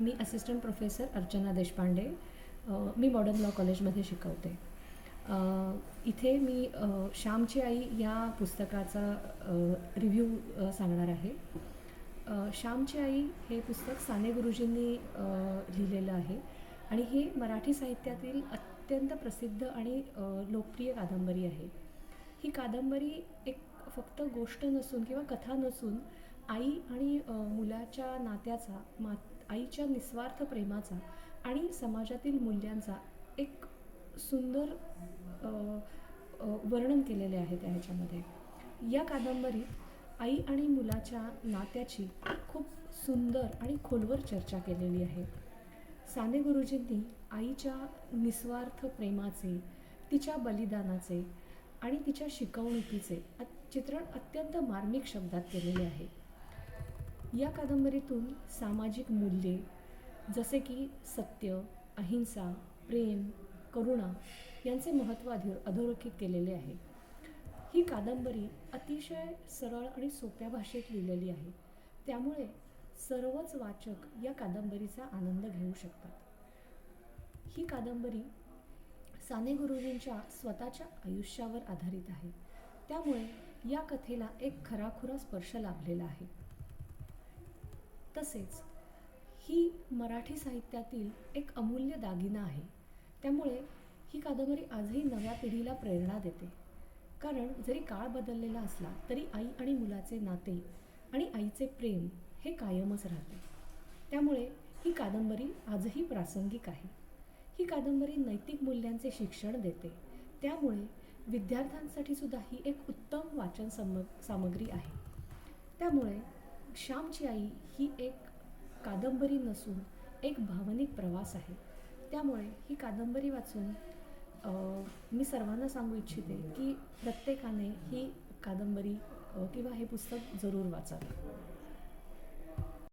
मी assistant professor Archana Deshpande मी modern law कॉलेजमध्ये शिकवते. इथे मी श्यामची आई या पुस्तकाचा रिव्ह्यू सांगणार आहे. श्यामची आई हे पुस्तक साने गुरुजींनी लिहिलेलं आहे आणि हे मराठी साहित्यातील अत्यंत प्रसिद्ध आणि लोकप्रिय कादंबरी आहे. ही कादंबरी एक फक्त गोष्ट नसून किंवा कथा नसून आई आणि मुलाच्या नात्याचा मा आईच्या निस्वार्थ प्रेमाचा आणि समाजातील मूल्यांचा एक सुंदर वर्णन केलेले आहे त्या ह्याच्यामध्ये. या कादंबरीत आई आणि मुलाच्या नात्याची खूप सुंदर आणि खोलवर चर्चा केलेली आहे. साने गुरुजींनी आईच्या निस्वार्थ प्रेमाचे तिच्या बलिदानाचे आणि तिच्या शिकवणुकीचे चित्रण अत्यंत मार्मिक शब्दात केलेले आहे. या कादंबरीतून सामाजिक मूल्ये जसे की सत्य अहिंसा प्रेम करुणा यांचे महत्त्व अधो अधोरेखित केलेले आहे. ही कादंबरी अतिशय सरळ आणि सोप्या भाषेत लिहिलेली आहे. त्यामुळे सर्वच वाचक या कादंबरीचा आनंद घेऊ शकतात. ही कादंबरी साने गुरुजींच्या स्वतःच्या आयुष्यावर आधारित आहे. त्यामुळे या कथेला एक खराखुरा स्पर्श लाभलेला आहे. तसेच ही मराठी साहित्यातील एक अमूल्य दागिना आहे. त्यामुळे ही कादंबरी आजही नव्या पिढीला प्रेरणा देते. कारण जरी काळ बदललेला असला तरी आई आणि मुलाचे नाते आणि आईचे प्रेम हे कायमच राहते. त्यामुळे ही कादंबरी आजही प्रासंगिक आहे. ही कादंबरी नैतिक मूल्यांचे शिक्षण देते. त्यामुळे विद्यार्थ्यांसाठी सुद्धा ही एक उत्तम वाचन सम सामग्री आहे. त्यामुळे श्यामची आई ही एक कादंबरी नसून एक भावनिक प्रवास आहे. त्यामुळे ही कादंबरी वाचून मी सर्वांना सांगू इच्छिते की प्रत्येकाने ही कादंबरी किंवा हे पुस्तक जरूर वाचावे.